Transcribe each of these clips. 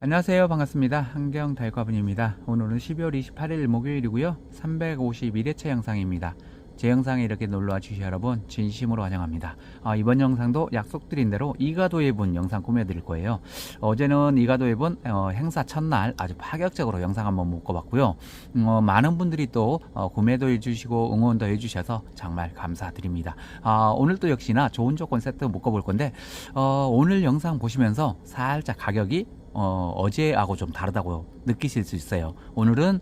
안녕하세요. 반갑습니다. 한경 달과분입니다. 오늘은 12월 28일 목요일이고요. 351회차 영상입니다. 제 영상에 이렇게 놀러와 주신 여러분 진심으로 환영합니다. 아, 이번 영상도 약속드린 대로 이가도의 분 영상 꾸며드릴 거예요. 어제는 이가도의 분 어, 행사 첫날 아주 파격적으로 영상 한번 묶어봤고요. 음, 어, 많은 분들이 또 어, 구매도 해주시고 응원도 해주셔서 정말 감사드립니다. 아, 오늘도 역시나 좋은 조건 세트 묶어볼 건데 어, 오늘 영상 보시면서 살짝 가격이 어, 어제하고 좀 다르다고 느끼실 수 있어요. 오늘은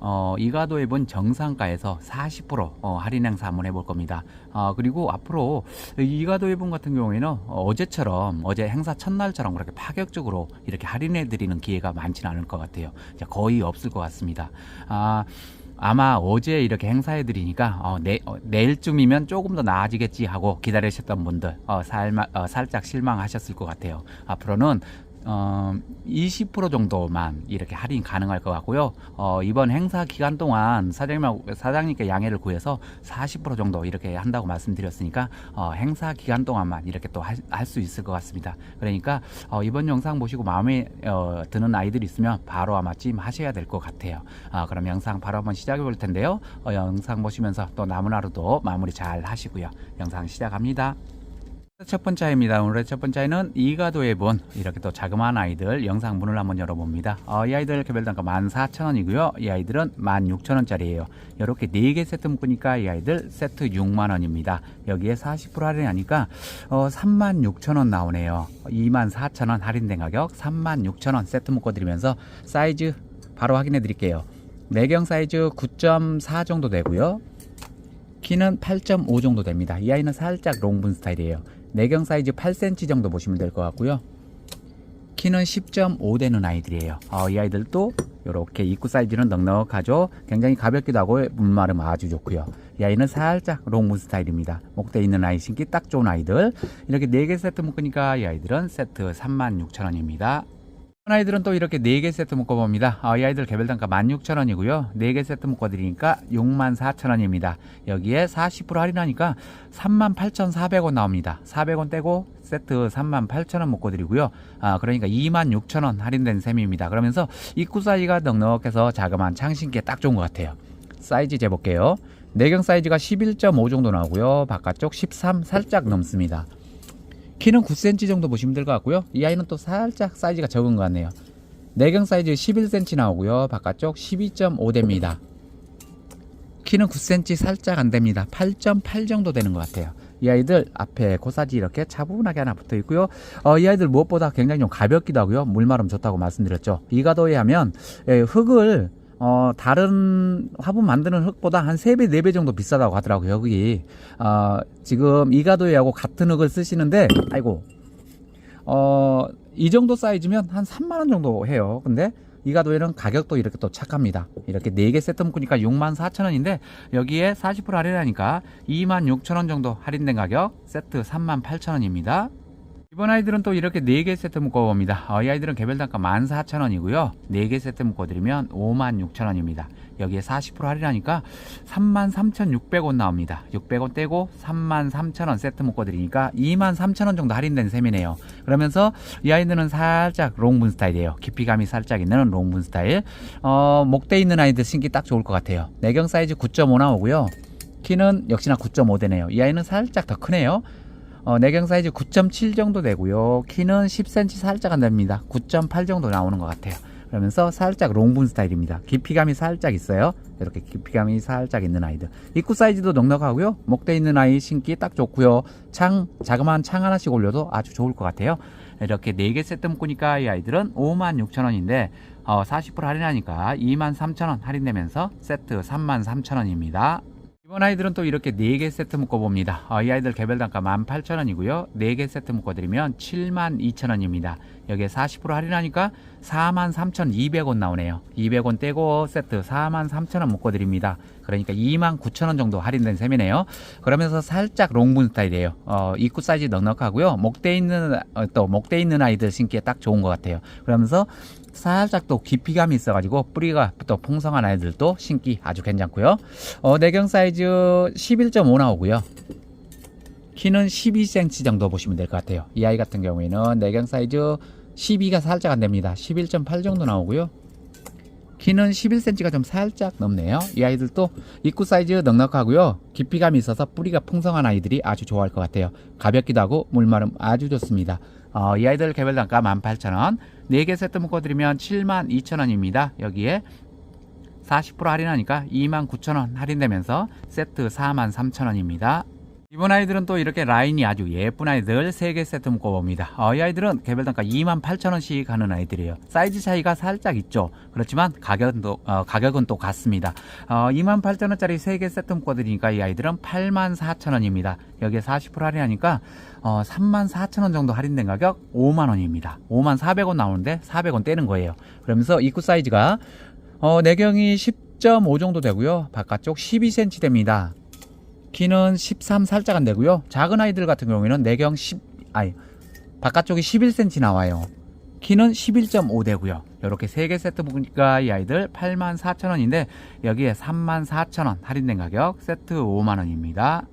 어, 이가도에 본 정상가에서 40% 어, 할인 행사 한번 해볼 겁니다. 아, 그리고 앞으로 이가도 일본 같은 경우에는 어 제처럼 어제 행사 첫날처럼 그렇게 파격적으로 이렇게 할인해 드리는 기회가 많지는 않을 것 같아요. 거의 없을 것 같습니다. 아, 아마 어제 이렇게 행사해 드리니까 어, 내, 어, 내일쯤이면 조금 더 나아지겠지 하고 기다리셨던 분들 어, 살마, 어, 살짝 실망하셨을 것 같아요. 앞으로는 어, 20% 정도만 이렇게 할인 가능할 것 같고요. 어, 이번 행사 기간 동안 사장님 사장님께 양해를 구해서 40% 정도 이렇게 한다고 말씀드렸으니까 어, 행사 기간 동안만 이렇게 또 할 수 있을 것 같습니다. 그러니까 어, 이번 영상 보시고 마음에 어, 드는 아이들이 있으면 바로 아마 찜 하셔야 될 것 같아요. 아, 그럼 영상 바로 한번 시작해 볼 텐데요. 어, 영상 보시면서 또 남은 하루도 마무리 잘 하시고요. 영상 시작합니다. 첫 번째 아이입니다. 오늘의 첫 번째 아이는 이가도에 본 이렇게 또 자그마한 아이들 영상 문을 한번 열어봅니다. 어, 이 아이들 개별 단가 14,000원이고요. 이 아이들은 16,000원짜리예요. 이렇게 4개 세트 묶으니까 이 아이들 세트 6만원입니다. 여기에 40% 할인하니까 어, 36,000원 나오네요. 24,000원 할인된 가격 36,000원 세트 묶어드리면서 사이즈 바로 확인해 드릴게요. 내경 사이즈 9.4 정도 되고요. 키는 8.5 정도 됩니다. 이 아이는 살짝 롱분 스타일이에요. 내경 사이즈 8cm 정도 보시면 될 것 같고요. 키는 10.5 되는 아이들이에요. 어, 이 아이들도 이렇게 입구 사이즈는 넉넉하죠. 굉장히 가볍기도 하고 물마름 아주 좋고요. 이 아이는 살짝 롱문 스타일입니다. 목대 있는 아이 신기 딱 좋은 아이들. 이렇게 4개 세트 묶으니까 이 아이들은 세트 36,000원입니다. 아이들은 또 이렇게 4개 세트 묶어봅니다. 아, 이 아이들 개별 단가 16,000원이고요. 4개 세트 묶어드리니까 64,000원입니다. 여기에 40% 할인하니까 38,400원 나옵니다. 400원 떼고 세트 38,000원 묶어드리고요. 아, 그러니까 26,000원 할인된 셈입니다. 그러면서 입구 사이즈가 넉넉해서 자그마한 창신기에 딱 좋은 것 같아요. 사이즈 재볼게요. 내경 사이즈가 11.5 정도 나오고요. 바깥쪽 13 살짝 넘습니다. 키는 9cm 정도 보시면 될 것 같고요. 이 아이는 또 살짝 사이즈가 적은 것 같네요. 내경 사이즈 11cm 나오고요. 바깥쪽 12.5 됩니다. 키는 9cm 살짝 안 됩니다. 8.8 정도 되는 것 같아요. 이 아이들 앞에 고사지 이렇게 차분하게 하나 붙어 있고요. 어, 이 아이들 무엇보다 굉장히 좀 가볍기도 하고요. 물마름 좋다고 말씀드렸죠. 이가도에 하면 예, 흙을 어, 다른 화분 만드는 흙보다 한 3배, 4배 정도 비싸다고 하더라고요, 여기. 어, 지금 이가도에하고 같은 흙을 쓰시는데, 아이고, 어, 이 정도 사이즈면 한 3만원 정도 해요. 근데 이가도에는 가격도 이렇게 또 착합니다. 이렇게 4개 세트 묶으니까 64,000원인데, 여기에 40% 할인하니까 26,000원 정도 할인된 가격, 세트 38,000원입니다. 이번 아이들은 또 이렇게 4개 세트 묶어봅니다. 어, 이 아이들은 개별 단가 14,000원이고요. 4개 세트 묶어드리면 56,000원입니다. 여기에 40% 할인하니까 33,600원 나옵니다. 600원 떼고 33,000원 세트 묶어드리니까 23,000원 정도 할인된 셈이네요. 그러면서 이 아이들은 살짝 롱분 스타일이에요. 깊이감이 살짝 있는 롱분 스타일. 어, 목대 있는 아이들 신기 딱 좋을 것 같아요. 내경 사이즈 9.5 나오고요. 키는 역시나 9.5 되네요. 이 아이는 살짝 더 크네요. 어, 내경 사이즈 9.7 정도 되고요. 키는 10cm 살짝 안 됩니다. 9.8 정도 나오는 것 같아요. 그러면서 살짝 롱분 스타일입니다. 깊이감이 살짝 있어요. 이렇게 깊이감이 살짝 있는 아이들. 입구 사이즈도 넉넉하고요. 목대 있는 아이 신기 딱 좋고요. 창, 자그마한 창 하나씩 올려도 아주 좋을 것 같아요. 이렇게 4개 세트 묶으니까 이 아이들은 56,000원인데 어, 40% 할인하니까 23,000원 할인되면서 세트 33,000원입니다. 이번 아이들은 또 이렇게 4개 세트 묶어봅니다. 어, 이 아이들 개별 단가 18,000원이고요. 4개 세트 묶어드리면 72,000원입니다. 여기에 40% 할인하니까 43,200원 나오네요. 200원 떼고 세트 43,000원 묶어드립니다. 그러니까 29,000원 정도 할인된 셈이네요. 그러면서 살짝 롱분 스타일이에요. 어, 입구 사이즈 넉넉하고요. 목대 있는 어, 또 목대 있는 아이들 신기에 딱 좋은 것 같아요. 그러면서 살짝 또 깊이감이 있어가지고 뿌리가 또 풍성한 아이들도 신기 아주 괜찮고요. 어, 내경 사이즈 11.5 나오고요. 키는 12cm 정도 보시면 될 것 같아요. 이 아이 같은 경우에는 내경 사이즈 12가 살짝 안 됩니다. 11.8 정도 나오고요. 키는 11cm가 좀 살짝 넘네요. 이 아이들도 입구 사이즈 넉넉하고요. 깊이감이 있어서 뿌리가 풍성한 아이들이 아주 좋아할 것 같아요. 가볍기도 하고 물마름 아주 좋습니다. 어, 이 아이들 개별 단가 18,000원. 4개 세트 묶어드리면 72,000원입니다. 여기에 40% 할인하니까 29,000원 할인되면서 세트 43,000원입니다. 이번 아이들은 또 이렇게 라인이 아주 예쁜 아이들 3개 세트 묶어봅니다. 어, 이 아이들은 개별 단가 28,000원씩 하는 아이들이에요. 사이즈 차이가 살짝 있죠. 그렇지만 가격은 또, 어, 가격은 또 같습니다. 어, 28,000원짜리 3개 세트 묶어드리니까 이 아이들은 84,000원입니다. 여기에 40% 할인하니까 어, 34,000원 정도 할인된 가격 5만원입니다. 5만 400원 나오는데 400원 떼는 거예요. 그러면서 입구 사이즈가 어, 내경이 10.5 정도 되고요. 바깥쪽 12cm 됩니다. 키는 13 살짝 안 되고요. 작은 아이들 같은 경우에는 내경 10 아니 바깥쪽이 11cm 나와요. 키는 11.5 되고요. 이렇게 3개 세트 보니까 이 아이들 84,000원인데 여기에 34,000원 할인된 가격 세트 5만원입니다.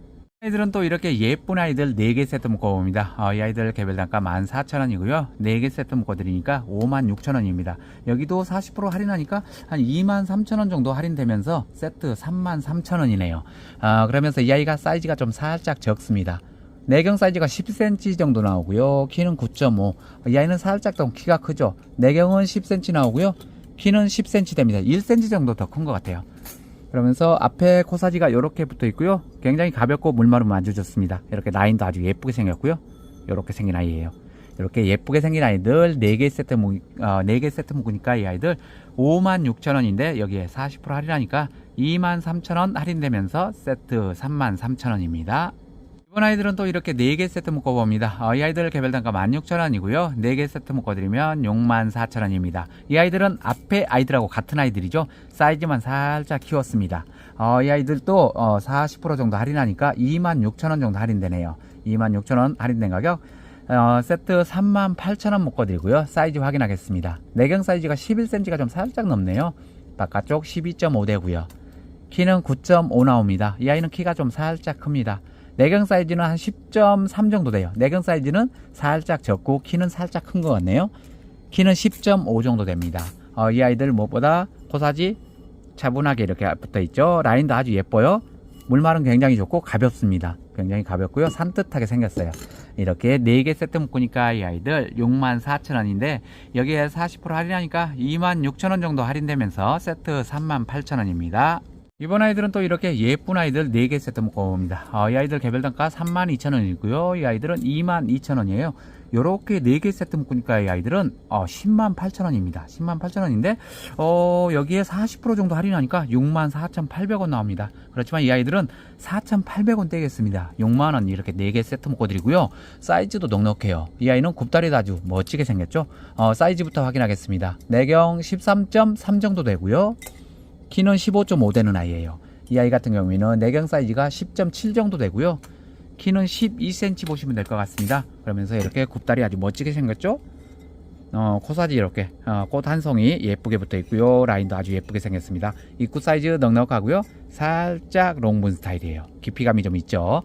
아이들은 또 이렇게 예쁜 아이들 4개 세트 묶어봅니다. 어, 이 아이들 개별 단가 14,000원이고요. 4개 세트 묶어드리니까 56,000원입니다. 여기도 40% 할인하니까 한 23,000원 정도 할인되면서 세트 33,000원이네요. 아, 그러면서 이 아이가 사이즈가 좀 살짝 적습니다. 내경 사이즈가 10cm 정도 나오고요. 키는 9.5. 이 아이는 살짝 더 키가 크죠. 내경은 10cm 나오고요. 키는 10cm 됩니다. 1cm 정도 더 큰 것 같아요. 그러면서 앞에 코사지가 이렇게 붙어 있고요. 굉장히 가볍고 물마름 아주 좋습니다. 이렇게 라인도 아주 예쁘게 생겼고요. 이렇게 생긴 아이예요. 이렇게 예쁘게 생긴 아이들 4개 세트 묵, 어, 4개 세트 묵으니까 이 아이들 56,000원인데 여기에 40% 할인하니까 23,000원 할인되면서 세트 33,000원입니다. 이번 아이들은 또 이렇게 4개 세트 묶어봅니다. 어, 이 아이들 개별 단가 16,000원이고요. 4개 세트 묶어드리면 64,000원입니다. 이 아이들은 앞에 아이들하고 같은 아이들이죠. 사이즈만 살짝 키웠습니다. 어, 이 아이들도 어, 40% 정도 할인하니까 26,000원 정도 할인되네요. 26,000원 할인된 가격 어, 세트 38,000원 묶어드리고요. 사이즈 확인하겠습니다. 내경 사이즈가 11cm가 좀 살짝 넘네요. 바깥쪽 12.5 되고요. 키는 9.5 나옵니다. 이 아이는 키가 좀 살짝 큽니다. 내경 사이즈는 한 10.3 정도 돼요. 내경 사이즈는 살짝 적고 키는 살짝 큰 것 같네요. 키는 10.5 정도 됩니다. 어, 이 아이들 무엇보다 코사지 차분하게 이렇게 붙어 있죠. 라인도 아주 예뻐요. 물말은 굉장히 좋고 가볍습니다. 굉장히 가볍고요. 산뜻하게 생겼어요. 이렇게 4개 세트 묶으니까 이 아이들 64,000원인데 여기에 40% 할인하니까 26,000원 정도 할인되면서 세트 38,000원입니다. 이번 아이들은 또 이렇게 예쁜 아이들 4개 세트 묶어봅니다. 어, 이 아이들 개별 단가 32,000원이고요. 이 아이들은 22,000원이에요. 요렇게 4개 세트 묶으니까 이 아이들은 어, 108,000원입니다. 108,000원인데 어, 여기에 40% 정도 할인하니까 64,800원 나옵니다. 그렇지만 이 아이들은 4,800원 떼겠습니다. 6만원 이렇게 4개 세트 묶어드리고요. 사이즈도 넉넉해요. 이 아이는 굽다리도 아주 멋지게 생겼죠. 어, 사이즈부터 확인하겠습니다. 내경 13.3 정도 되고요. 키는 15.5 되는 아이예요. 이 아이 같은 경우에는 내경 사이즈가 10.7 정도 되고요. 키는 12cm 보시면 될 것 같습니다. 그러면서 이렇게 굽다리 아주 멋지게 생겼죠? 어, 코사지 이렇게 어, 꽃한 송이 예쁘게 붙어 있고요. 라인도 아주 예쁘게 생겼습니다. 입구 사이즈 넉넉하고요. 살짝 롱분 스타일이에요. 깊이감이 좀 있죠.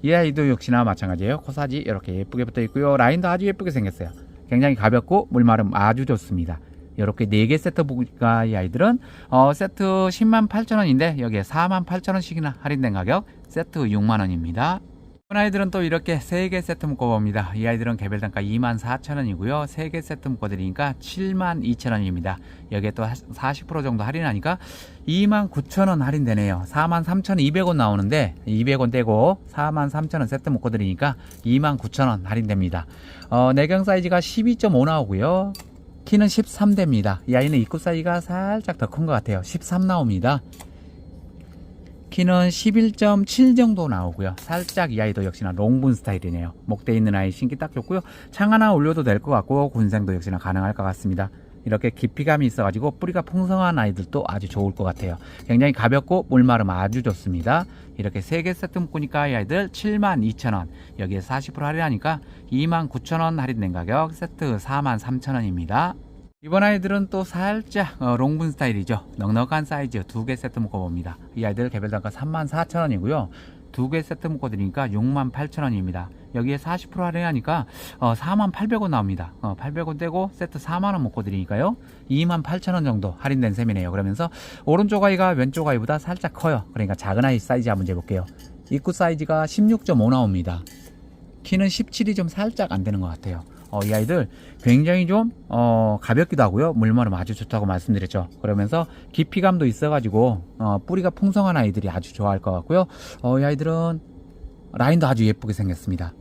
이 아이도 역시나 마찬가지예요. 코사지 이렇게 예쁘게 붙어 있고요. 라인도 아주 예쁘게 생겼어요. 굉장히 가볍고 물마름 아주 좋습니다. 이렇게 4개 세트 보니까 이 아이들은 어, 세트 10만 8천원인데 여기에 4만 8천원씩이나 할인된 가격 세트 6만원입니다. 이번 아이들은 또 이렇게 3개 세트 묶어봅니다. 이 아이들은 개별 단가 2만 4천원이고요. 3개 세트 묶어드리니까 7만 2천원입니다. 여기에 또 40% 정도 할인하니까 2만 9천원 할인되네요. 4만 3천2백원 나오는데 200원 떼고 4만 3천원 세트 묶어드리니까 2만 9천원 할인됩니다. 어, 내경 사이즈가 12.5 나오고요. 키는 13대입니다. 이 아이는 입구 사이즈가 살짝 더 큰 것 같아요. 13 나옵니다. 키는 11.7 정도 나오고요. 살짝 이 아이도 역시나 롱분 스타일이네요. 목대 있는 아이 신기 딱 좋고요. 창 하나 올려도 될 것 같고 군생도 역시나 가능할 것 같습니다. 이렇게 깊이감이 있어가지고 뿌리가 풍성한 아이들도 아주 좋을 것 같아요. 굉장히 가볍고 물마름 아주 좋습니다. 이렇게 3개 세트 묶으니까 이 아이들 72,000원 여기에 40% 할인하니까 29,000원 할인된 가격 세트 43,000원입니다. 이번 아이들은 또 살짝 어, 롱분 스타일이죠. 넉넉한 사이즈 두 개 세트 묶어봅니다. 이 아이들 개별 단가 34,000원이고요. 두 개 세트 묶어드리니까 68,000원입니다. 여기에 40% 할인하니까 어, 48,000원 나옵니다. 어, 800원 떼고 세트 4만원 묶어드리니까요. 28,000원 정도 할인된 셈이네요. 그러면서 오른쪽 아이가 왼쪽 아이보다 살짝 커요. 그러니까 작은 아이 사이즈 한번 재볼게요. 입구 사이즈가 16.5 나옵니다. 키는 17이 좀 살짝 안 되는 것 같아요. 어, 이 아이들 굉장히 좀 어, 가볍기도 하고요. 물만은 아주 좋다고 말씀드렸죠. 그러면서 깊이감도 있어가지고 어, 뿌리가 풍성한 아이들이 아주 좋아할 것 같고요. 어, 이 아이들은 라인도 아주 예쁘게 생겼습니다.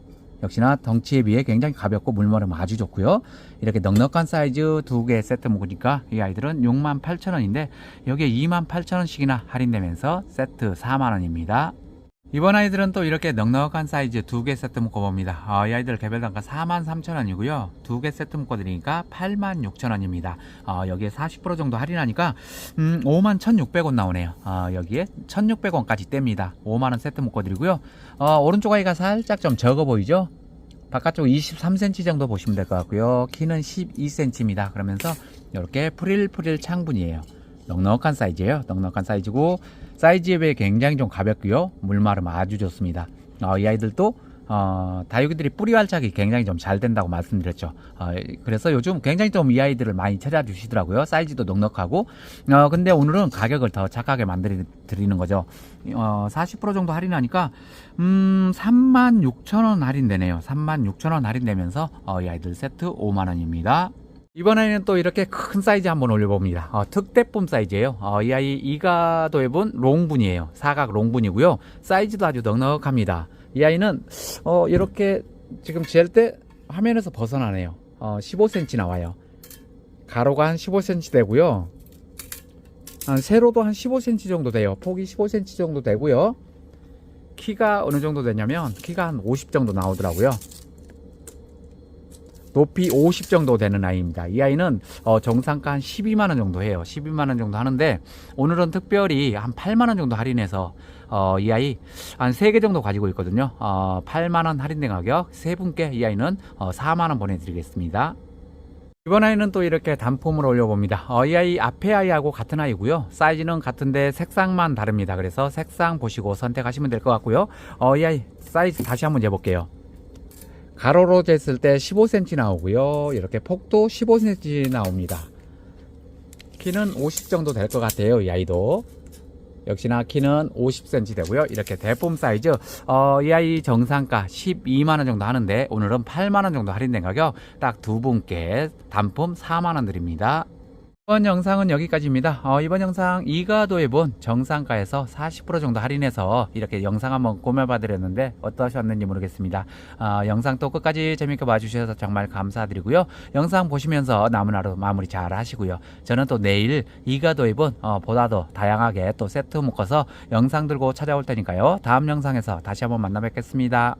역시나 덩치에 비해 굉장히 가볍고 물머름 아주 좋고요. 이렇게 넉넉한 사이즈 두 개 세트 먹으니까 이 아이들은 68,000원인데 여기에 28,000원씩이나 할인되면서 세트 4만원입니다. 이번 아이들은 또 이렇게 넉넉한 사이즈 두 개 세트 묶어봅니다. 어, 이 아이들 개별 단가 43,000원이고요. 두 개 세트 묶어드리니까 86,000원입니다. 어, 여기에 40% 정도 할인하니까 음, 51,600원 나오네요. 어, 여기에 1,600원까지 뗍니다. 5만원 세트 묶어드리고요. 어, 오른쪽 아이가 살짝 좀 적어 보이죠? 바깥쪽 23cm 정도 보시면 될 것 같고요. 키는 12cm입니다. 그러면서 이렇게 프릴프릴 창분이에요. 넉넉한 사이즈예요. 넉넉한 사이즈고 사이즈에 비해 굉장히 좀 가볍고요. 물마름 아주 좋습니다. 어, 이 아이들도 어, 다육이들이 뿌리 활착이 굉장히 좀 잘 된다고 말씀드렸죠. 어, 그래서 요즘 굉장히 좀 이 아이들을 많이 찾아주시더라고요. 사이즈도 넉넉하고. 어, 근데 오늘은 가격을 더 착하게 만들어 드리는 거죠. 어, 40% 정도 할인하니까 음, 36,000원 할인되네요. 36,000원 할인되면서 어, 이 아이들 세트 5만 원입니다. 이번에는 또 이렇게 큰 사이즈 한번 올려봅니다. 어, 특대품 사이즈예요. 어, 이 아이 이가도앱은 롱분이에요. 사각 롱분이고요. 사이즈도 아주 넉넉합니다. 이 아이는 어, 이렇게 지금 잴 때 화면에서 벗어나네요. 어, 15cm 나와요. 가로가 한 15cm 되고요. 한 세로도 한 15cm 정도 돼요. 폭이 15cm 정도 되고요. 키가 어느 정도 되냐면 키가 한 50 정도 나오더라고요. 높이 50 정도 되는 아이입니다. 이 아이는 어, 정상가 한 12만 원 정도 해요. 12만 원 정도 하는데 오늘은 특별히 한 8만 원 정도 할인해서 어, 이 아이 한 3개 정도 가지고 있거든요. 어, 8만 원 할인된 가격 세 분께 이 아이는 어, 4만 원 보내드리겠습니다. 이번 아이는 또 이렇게 단품을 올려봅니다. 어, 이 아이 앞에 아이하고 같은 아이고요. 사이즈는 같은데 색상만 다릅니다. 그래서 색상 보시고 선택하시면 될 것 같고요. 어, 이 아이 사이즈 다시 한번 재볼게요. 가로로 쟀을 때 15cm 나오고요. 이렇게 폭도 15cm 나옵니다. 키는 50 정도 될 것 같아요. 이 아이도. 역시나 키는 50cm 되고요. 이렇게 대품 사이즈 어, 이 아이 정상가 12만원 정도 하는데 오늘은 8만원 정도 할인된 가격 딱 두 분께 단품 4만원 드립니다. 이번 영상은 여기까지입니다. 어, 이번 영상 이가도에 본 정상가에서 40% 정도 할인해서 이렇게 영상 한번 꾸며봐드렸는데 어떠셨는지 모르겠습니다. 어, 영상 또 끝까지 재밌게 봐주셔서 정말 감사드리고요. 영상 보시면서 남은 하루 마무리 잘 하시고요. 저는 또 내일 이가도에 본 어, 보다 더 다양하게 또 세트 묶어서 영상 들고 찾아올 테니까요. 다음 영상에서 다시 한번 만나 뵙겠습니다.